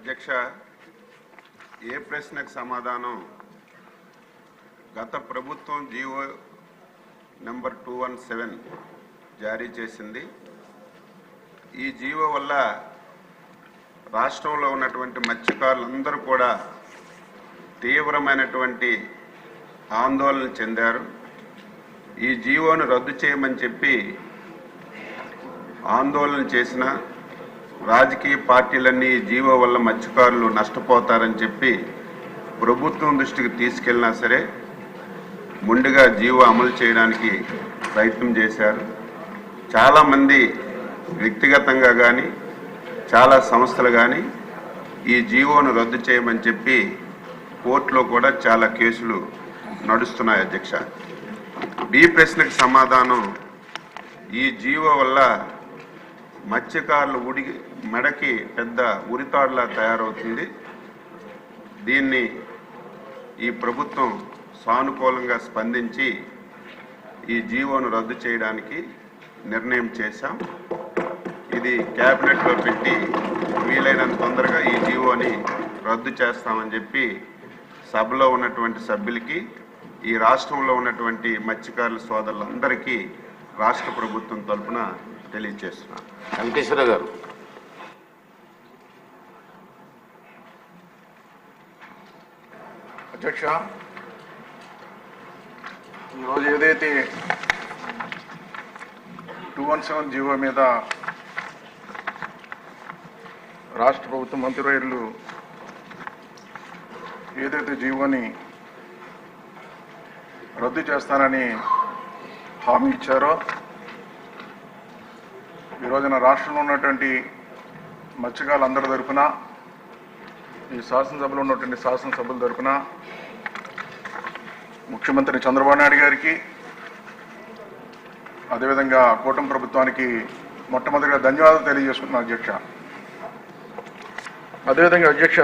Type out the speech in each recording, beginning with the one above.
అధ్యక్ష ఏ ప్రశ్నకు సమాధానం? గత ప్రభుత్వం GO number two one seven జారీ చేసింది. ఈ జీవో వల్ల రాష్ట్రంలో ఉన్నటువంటి మత్స్యకారులందరూ కూడా తీవ్రమైనటువంటి ఆందోళన చెందారు. ఈ జీవోను రద్దు చేయమని చెప్పి ఆందోళన చేసిన రాజకీయ పార్టీలన్నీ జీవో వల్ల మత్స్యకారులు నష్టపోతారని చెప్పి ప్రభుత్వం దృష్టికి తీసుకెళ్ళినా సరే ముందుగా జీవో అమలు చేయడానికి ప్రయత్నం చేశారు. చాలామంది వ్యక్తిగతంగా కానీ చాలా సంస్థలు కానీ ఈ జీవోను రద్దు చేయమని చెప్పి కోర్టులో కూడా చాలా కేసులు నడుస్తున్నాయి అధ్యక్ష. బి ప్రశ్నకు సమాధానం ఈ జీవో వల్ల మత్స్యకారులు ఉడిగి మెడకి పెద్ద ఉరితాడులా తయారవుతుంది. దీన్ని ఈ ప్రభుత్వం సానుకూలంగా స్పందించి ఈ జీవోను రద్దు చేయడానికి నిర్ణయం చేశాం. ఇది క్యాబినెట్లో పెట్టి వీలైనంత తొందరగా ఈ జీవోని రద్దు చేస్తామని చెప్పి సభలో ఉన్నటువంటి సభ్యులకి ఈ రాష్ట్రంలో ఉన్నటువంటి మత్స్యకారుల సోదరులందరికీ రాష్ట్ర ప్రభుత్వం తరపున తెలియజేస్తున్నాను వెంకటేశ్వర గారు అధ్యక్ష ఈరోజు ఏదైతే టూ వన్ సెవెన్ జీవో మీద రాష్ట్ర ప్రభుత్వ మంత్రివర్యులు ఏదైతే జీవోని రద్దు చేస్తానని హామీ ఇచ్చారో ఈ రోజున రాష్ట్రంలో ఉన్నటువంటి మత్స్యకారులందరి తరఫున ఈ శాసనసభలో ఉన్నటువంటి శాసనసభ్యుల తరఫున ముఖ్యమంత్రి చంద్రబాబు నాయుడు గారికి అదేవిధంగా కూటమి ప్రభుత్వానికి మొట్టమొదటిగా ధన్యవాదాలు తెలియజేసుకుంటున్నాను అధ్యక్ష. అదేవిధంగా అధ్యక్ష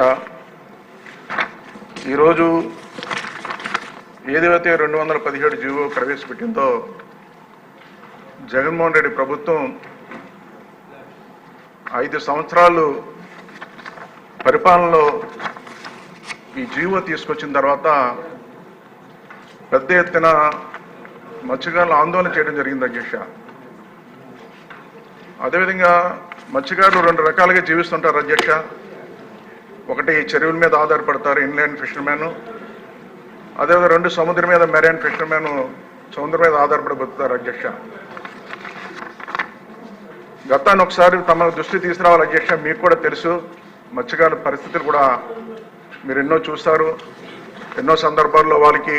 ఈరోజు ఏదైతే రెండు వందల పదిహేడు జీవో ప్రవేశపెట్టిందో జగన్మోహన్ రెడ్డి ప్రభుత్వం ఐదు సంవత్సరాలు పరిపాలనలో ఈ జీవో తీసుకొచ్చిన తర్వాత పెద్ద ఎత్తున మత్స్యకారులు ఆందోళన చేయడం జరిగింది అధ్యక్ష అదేవిధంగా మత్స్యకారులు రెండు రకాలుగా జీవిస్తుంటారు అధ్యక్ష ఒకటి చెరువుల మీద ఆధారపడతారు ఇన్లాండ్ ఫిషర్మెన్ అదేవిధంగా రెండు సముద్రం మీద మెరైన్ ఫిషర్మెన్ సముద్రం మీద ఆధారపడి బతుకుతారు అధ్యక్ష గతాన్ని ఒకసారి తమ దృష్టి తీసుకురావాలి అధ్యక్ష మీకు కూడా తెలుసు. మత్స్యకారుల పరిస్థితులు కూడా మీరు ఎన్నో చూస్తారు. ఎన్నో సందర్భాల్లో వాళ్ళకి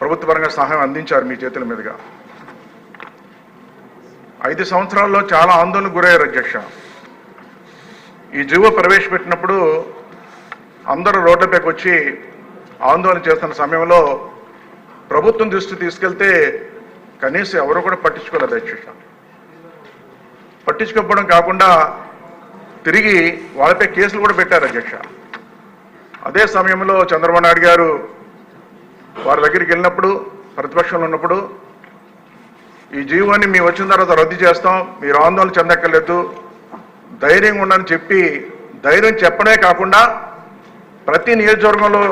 ప్రభుత్వపరంగా సహాయం అందించారు మీ చేతుల మీదుగా. ఐదు సంవత్సరాల్లో చాలా ఆందోళనకు గురయ్యారు అధ్యక్ష. ఈ జీవో ప్రవేశపెట్టినప్పుడు అందరూ రోడ్లపైకి వచ్చి ఆందోళన చేస్తున్న సమయంలో ప్రభుత్వం దృష్టి తీసుకెళ్తే కనీసం ఎవరు కూడా పట్టించుకోలేదు అధ్యక్ష. పట్టించుకోకపోవడం కాకుండా తిరిగి వాళ్ళపై కేసులు కూడా పెట్టారు అధ్యక్ష. అదే సమయంలో చంద్రబాబు నాయుడు గారు వారి దగ్గరికి వెళ్ళినప్పుడు ప్రతిపక్షంలో ఉన్నప్పుడు ఈ జీవోని మేము వచ్చిన తర్వాత రద్దు చేస్తాం మీరు ఆందోళన చెందక్కర్లేదు ధైర్యంగా ఉండని చెప్పి ధైర్యం చెప్పడమే కాకుండా ప్రతి నియోజకవర్గంలో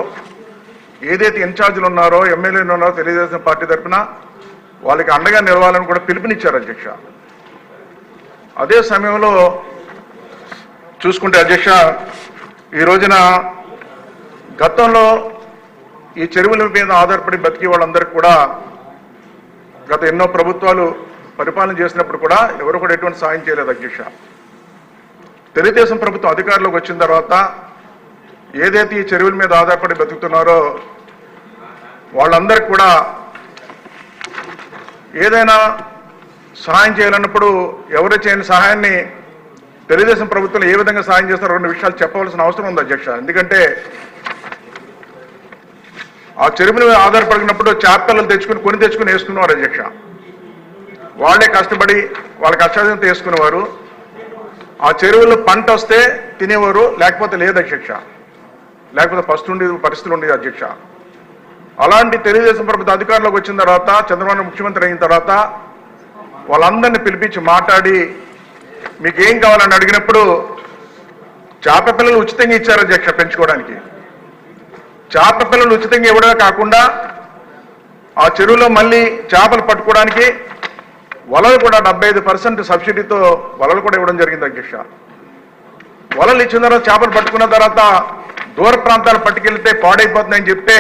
ఏదైతే ఇన్ఛార్జీలు ఉన్నారో ఎమ్మెల్యేలు ఉన్నారో తెలుగుదేశం పార్టీ తరఫున వాళ్ళకి అండగా నిలవాలని కూడా పిలుపునిచ్చారు అధ్యక్ష. అదే సమయంలో చూసుకుంటే అధ్యక్ష ఈ రోజున గతంలో ఈ చెరువుల మీద ఆధారపడి బతికే వాళ్ళందరికీ కూడా గత ఎన్నో ప్రభుత్వాలు పరిపాలన చేసినప్పుడు కూడా ఎవరు కూడా ఎటువంటి సాయం చేయలేదు అధ్యక్ష. తెలుగుదేశం ప్రభుత్వం అధికారంలోకి వచ్చిన తర్వాత ఏదైతే ఈ చెరువుల మీద ఆధారపడి బతుకుతున్నారో వాళ్ళందరికీ కూడా ఏదైనా సహాయం చేయాలన్నప్పుడు ఎవరు చేయని సహాయాన్ని తెలుగుదేశం ప్రభుత్వం ఏ విధంగా సాయం చేస్తారో రెండు విషయాలు చెప్పవలసిన అవసరం ఉంది అధ్యక్ష. ఎందుకంటే ఆ చెరువుల మీద ఆధారపడినప్పుడు చేపలు తెచ్చుకుని కొని తెచ్చుకుని వేసుకునేవారు అధ్యక్ష. వాళ్ళే కష్టపడి వాళ్ళ కష్టాలతో వేసుకునేవారు ఆ చెరువుల్లో పంట వస్తే తినేవారు లేకపోతే లేదు అధ్యక్ష. లేకపోతే ఫస్ట్ ఉండేది పరిస్థితులు ఉండేది అధ్యక్ష. అలాంటి తెలుగుదేశం ప్రభుత్వ అధికారంలోకి వచ్చిన తర్వాత చంద్రబాబు ముఖ్యమంత్రి అయిన తర్వాత వాళ్ళందరినీ పిలిపించి మాట్లాడి మీకు ఏం కావాలని అడిగినప్పుడు చేప పిల్లలు ఉచితంగా ఇచ్చారు అధ్యక్ష పెంచుకోవడానికి. చేప పిల్లలు ఉచితంగా ఇవ్వడమే కాకుండా ఆ చెరువులో మళ్ళీ చేపలు పట్టుకోవడానికి వలలు కూడా డెబ్బై ఐదు పర్సెంట్ సబ్సిడీతో వలలు కూడా ఇవ్వడం జరిగింది అధ్యక్ష. వలలు ఇచ్చిన తర్వాత చేపలు పట్టుకున్న తర్వాత దూర ప్రాంతాలు పట్టుకెళ్తే పాడైపోతుందని చెప్తే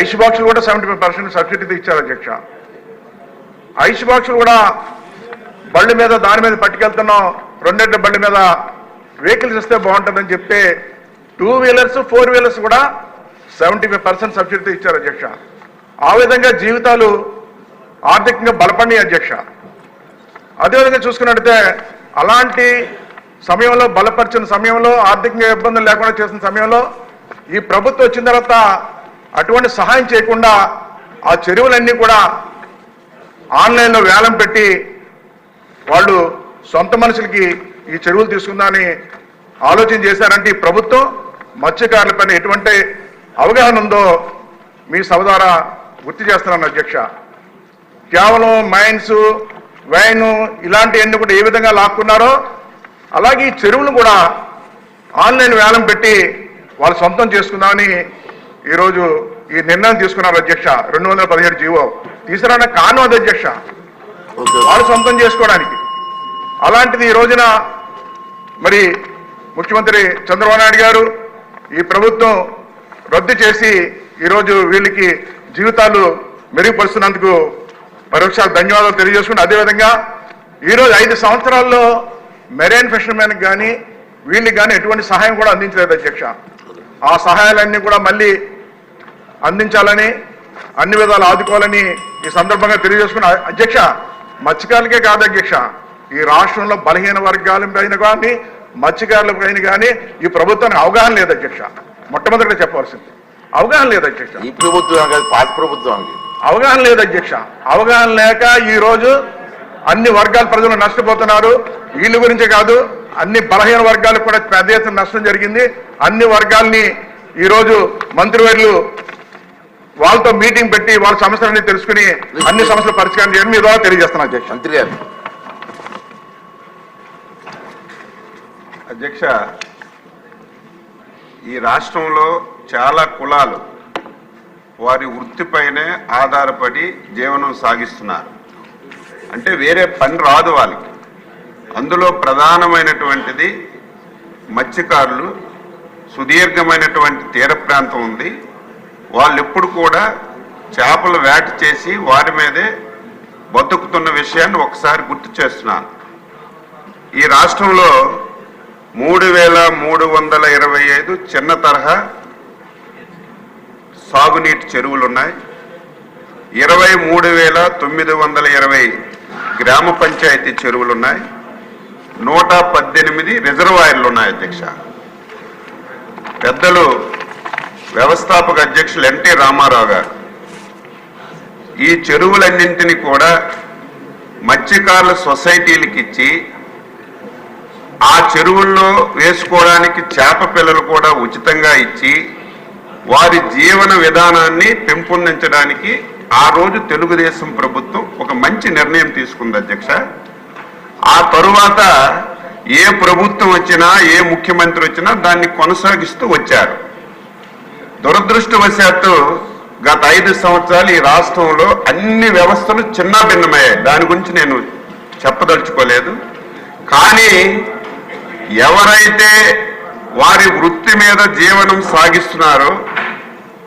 ఐస్ బాక్సులు కూడా సెవెంటీ ఫైవ్ పర్సెంట్ సబ్సిడీతో ఇచ్చారు అధ్యక్ష. ఐస్ బాక్సులు కూడా బళ్ళు మీద దాని మీద పట్టుకెళ్తున్నాం. రెండెండు బండి మీద వెహికల్స్ ఇస్తే బాగుంటుందని చెప్తే టూ వీలర్స్ ఫోర్ వీలర్స్ కూడా సెవెంటీ ఫైవ్ పర్సెంట్ సబ్సిడీతో ఇచ్చారు అధ్యక్ష. ఆ విధంగా జీవితాలు ఆర్థికంగా బలపడినాయి అధ్యక్ష. అదేవిధంగా చూసుకున్నట్టయితే అలాంటి సమయంలో బలపరిచిన సమయంలో ఆర్థికంగా ఇబ్బందులు లేకుండా చేసిన సమయంలో ఈ ప్రభుత్వం వచ్చిన తర్వాత అటువంటి సహాయం చేయకుండా ఆ చెరువులన్నీ కూడా ఆన్లైన్లో వేలం పెట్టి వాళ్ళు సొంత మనుషులకి ఈ చెరువులు తీసుకుందామని ఆలోచన చేశారంటే ఈ ప్రభుత్వం మత్స్యకారులపైన ఎటువంటి అవగాహన ఉందో మీ సభ ద్వారా గుర్తు చేస్తున్నాను అధ్యక్ష. కేవలం మైన్స్ వైన్ ఇలాంటివన్నీ కూడా ఏ విధంగా లాక్కున్నారో అలాగే ఈ చెరువులు కూడా ఆన్లైన్ వేలం పెట్టి వాళ్ళు సొంతం చేసుకుందామని ఈరోజు ఈ నిర్ణయం తీసుకున్నారు అధ్యక్ష. రెండు వందల పదిహేడు జీవో. తీసుకురావడానికి కారణం అది అధ్యక్ష. వారు సొంతం చేసుకోవడానికి. అలాంటిది ఈ రోజున మరి ముఖ్యమంత్రి చంద్రబాబు నాయుడు గారు ఈ ప్రభుత్వం రద్దు చేసి ఈరోజు వీళ్ళకి జీవితాలు మెరుగుపరుస్తున్నందుకు పరోక్ష ధన్యవాదాలు తెలియజేసుకుని అదేవిధంగా ఈరోజు ఐదు సంవత్సరాల్లో మెరైన్ ఫిషర్మెన్కి కానీ వీళ్ళకి కానీ ఎటువంటి సహాయం కూడా అందించలేదు అధ్యక్ష. ఆ సహాయాలన్నీ కూడా మళ్ళీ అందించాలని అన్ని విధాలు ఆదుకోవాలని ఈ సందర్భంగా తెలియజేసుకున్న అధ్యక్ష మత్స్యకారులకే కాదు అధ్యక్ష ఈ రాష్ట్రంలో బలహీన వర్గాల పైన కానీ మత్స్యకారుల పైన కానీ ఈ ప్రభుత్వానికి అవగాహన లేదు అధ్యక్ష. మొట్టమొదటిగా చెప్పవలసింది. అవగాహన లేదు అధ్యక్ష. ఈ ప్రభుత్వం కాదు పాత ప్రభుత్వానికి అవగాహన లేదు అధ్యక్ష. అవగాహన లేక ఈ రోజు అన్ని వర్గాల ప్రజలు నష్టపోతున్నారు. వీళ్ళ గురించే కాదు అన్ని బలహీన వర్గాలకు కూడా పెద్ద ఎత్తున నష్టం జరిగింది. అన్ని వర్గాల్ని ఈ రోజు మంత్రివర్యులు వాళ్ళతో మీటింగ్ పెట్టి వాళ్ళ సమస్యలన్నీ తెలుసుకుని అన్ని సమస్యలు పరిష్కారం చేయడం మీ ద్వారా తెలియజేస్తున్నాను అధ్యక్ష. మంత్రి గారు అధ్యక్ష ఈ రాష్ట్రంలో చాలా కులాలు వారి వృత్తిపైనే ఆధారపడి జీవనం సాగిస్తున్నారు. అంటే వేరే పని రాదు వాళ్ళకి. అందులో ప్రధానమైనటువంటిది మత్స్యకారులు సుదీర్ఘమైనటువంటి తీర ప్రాంతం ఉంది. వాళ్ళు ఎప్పుడు కూడా చేపలు వేట చేసి వారి మీదే బతుకుతున్న విషయాన్ని ఒకసారి గుర్తు చేస్తున్నాను. ఈ రాష్ట్రంలో మూడు వేల మూడు వందల ఇరవై ఐదు చిన్న తరహా సాగునీటి చెరువులు ఉన్నాయి ఇరవై మూడు వేల తొమ్మిది వందల ఇరవై గ్రామ పంచాయతీ చెరువులు ఉన్నాయి నూట పద్దెనిమిది రిజర్వాయర్లు ఉన్నాయి అధ్యక్ష. పెద్దలు వ్యవస్థాపక అధ్యక్షులు ఎన్టీ రామారావు గారు. ఈ చెరువులన్నింటినీ కూడా మత్స్యకారుల సొసైటీలకు ఇచ్చి ఆ చెరువుల్లో వేసుకోవడానికి చేప పిల్లలు కూడా ఉచితంగా ఇచ్చి వారి జీవన విధానాన్ని పెంపొందించడానికి ఆ రోజు తెలుగుదేశం ప్రభుత్వం ఒక మంచి నిర్ణయం తీసుకుంది అధ్యక్ష. ఆ తరువాత ఏ ప్రభుత్వం వచ్చినా ఏ ముఖ్యమంత్రి వచ్చినా దాన్ని కొనసాగిస్తూ వచ్చారు. దురదృష్టవశాత్తు గత ఐదు సంవత్సరాలు ఈ రాష్ట్రంలో అన్ని వ్యవస్థలు చిన్న భిన్నమయ్యాయి దాని గురించి నేను చెప్పదలుచుకోలేదు. కానీ ఎవరైతే వారి వృత్తి మీద జీవనం సాగిస్తున్నారో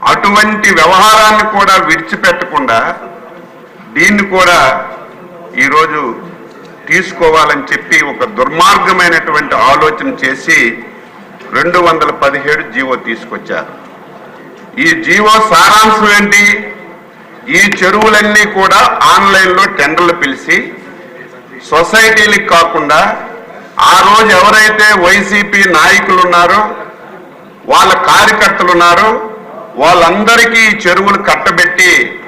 అటువంటి వ్యవహారాన్ని కూడా విడిచిపెట్టకుండా దీన్ని కూడా ఈరోజు తీసుకోవాలని చెప్పి ఒక దుర్మార్గమైనటువంటి ఆలోచన చేసి రెండు వందల పదిహేడు జీవో తీసుకొచ్చారు. ఈ జీవో సారాంశం ఏంటి? ఈ చెరువులన్నీ కూడా ఆన్లైన్లో టెండర్లు పిలిచి సొసైటీలకు కాకుండా ఆ రోజు ఎవరైతే వైసీపీ నాయకులు ఉన్నారో వాళ్ళ కార్యకర్తలు ఉన్నారో వాళ్ళందరికీ చెరువులు కట్టబెట్టి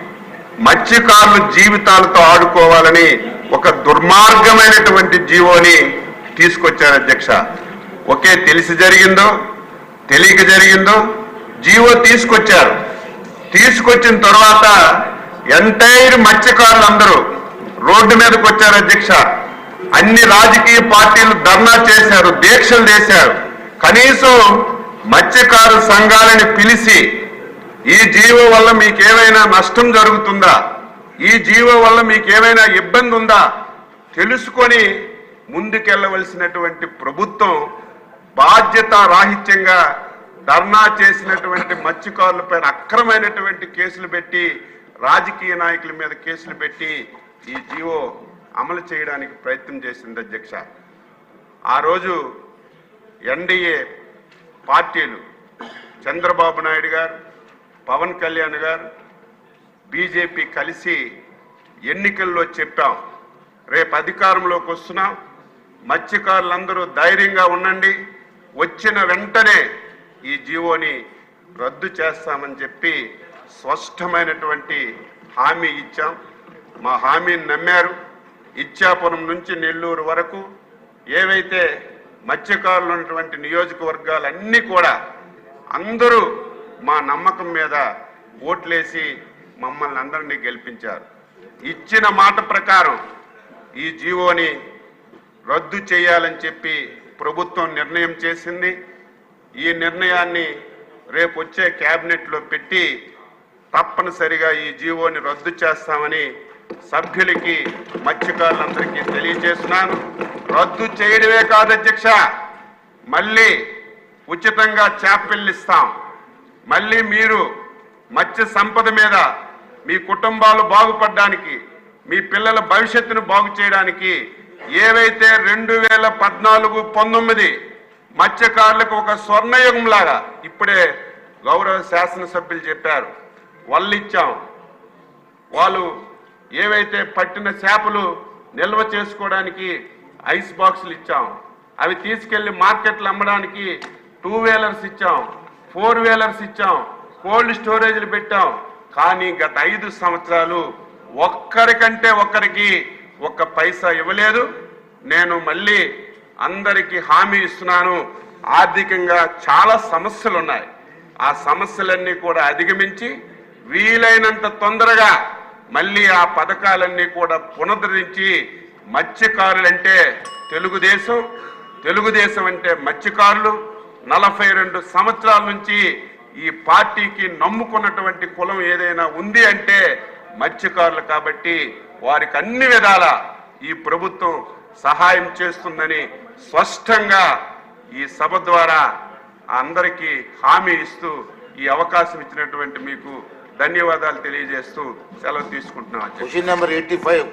మత్స్యకారుల జీవితాలతో ఆడుకోవాలని ఒక దుర్మార్గమైనటువంటి జీవోని తీసుకొచ్చారు అధ్యక్ష. ఒకే తెలిసి జరిగిందో తెలియక జరిగిందో జీవో తీసుకొచ్చారు. తీసుకొచ్చిన తర్వాత ఎంటైర్ మత్స్యకారులందరూ రోడ్డు మీదకి వచ్చారు అధ్యక్ష. అన్ని రాజకీయ పార్టీలు ధర్నా చేశారు దీక్షలు చేశారు. కనీసం మత్స్యకారు సంఘాలని పిలిచి ఈ జీవో వల్ల మీకేమైనా నష్టం జరుగుతుందా? ఈ జీవో వల్ల మీకేమైనా ఇబ్బంది ఉందా తెలుసుకొని ముందుకెళ్ళవలసినటువంటి ప్రభుత్వం బాధ్యత రాహిత్యంగా ధర్నా చేసినటువంటి మత్స్యకారులపైన అక్రమైనటువంటి కేసులు పెట్టి రాజకీయ నాయకుల మీద కేసులు పెట్టి ఈ జీవో అమలు చేయడానికి ప్రయత్నం చేసింది అధ్యక్ష. ఆ రోజు ఎన్డీఏ పార్టీలు చంద్రబాబు నాయుడు గారు పవన్ కళ్యాణ్ గారు బీజేపీ కలిసి ఎన్నికల్లో చెప్పాం. రేపు అధికారంలోకి వస్తున్నాం. మత్స్యకారులందరూ ధైర్యంగా ఉండండి. వచ్చిన వెంటనే ఈ జీవోని రద్దు చేస్తామని చెప్పి స్పష్టమైనటువంటి హామీ ఇచ్చాం. మా హామీని నమ్మారు. ఇచ్చాపురం నుంచి నెల్లూరు వరకు ఏవైతే మత్స్యకారులు ఉన్నటువంటి నియోజకవర్గాలన్నీ కూడా అందరూ మా నమ్మకం మీద ఓట్లేసి మమ్మల్ని అందరినీ గెలిపించారు. ఇచ్చిన మాట ప్రకారం ఈ జీవోని రద్దు చేయాలని చెప్పి ప్రభుత్వం నిర్ణయం చేసింది. ఈ నిర్ణయాన్ని రేపు వచ్చే క్యాబినెట్లో పెట్టి తప్పనిసరిగా ఈ జీవోని రద్దు చేస్తామని సభ్యులకి మత్స్యకారులందరికీ తెలియజేస్తున్నాను. రద్దు చేయడమే కాదు అధ్యక్ష. మళ్ళీ ఉచితంగా చేపలు ఇస్తాం. మళ్ళీ మీరు మత్స్య సంపద మీద మీ కుటుంబాలు బాగుపడడానికి మీ పిల్లల భవిష్యత్తును బాగు చేయడానికి ఏవైతే రెండు వేల పద్నాలుగు పంతొమ్మిది మత్స్యకారులకు ఒక స్వర్ణయుగంలాగా ఇప్పుడే గౌరవ శాసనసభ్యులు చెప్పారు వాళ్ళు ఇచ్చాం వాళ్ళు ఏవైతే పట్టిన చేపలు నిల్వ చేసుకోవడానికి ఐస్ బాక్సులు ఇచ్చాం అవి తీసుకెళ్ళి మార్కెట్లు అమ్మడానికి టూ వీలర్స్ ఇచ్చాం ఫోర్ వీలర్స్ ఇచ్చాం కోల్డ్ స్టోరేజ్లు పెట్టాం. కానీ గత ఐదు సంవత్సరాలు ఒక్కరికంటే ఒక్కరికి ఒక్క పైసా ఇవ్వలేదు. నేను మళ్ళీ అందరికీ హామీ ఇస్తున్నాను. ఆర్థికంగా చాలా సమస్యలు ఉన్నాయి ఆ సమస్యలన్నీ కూడా అధిగమించి వీలైనంత తొందరగా మళ్ళీ ఆ పథకాలన్నీ కూడా పునరుద్ధరించి మత్స్యకారులంటే తెలుగుదేశం తెలుగుదేశం అంటే మత్స్యకారులు. నలభై రెండు సంవత్సరాల నుంచి ఈ పార్టీకి నమ్ముకున్నటువంటి కులం ఏదైనా ఉంది అంటే మత్స్యకారులు కాబట్టి వారికి అన్ని విధాల ఈ ప్రభుత్వం సహాయం చేస్తుందని స్పష్టంగా ఈ సభ ద్వారా అందరికీ హామీ ఇస్తూ ఈ అవకాశం ఇచ్చినటువంటి మీకు ధన్యవాదాలు తెలియజేస్తూ సెలవు తీసుకుంటున్నాం క్వశ్చన్ నెంబర్ ఎయిటీ ఫైవ్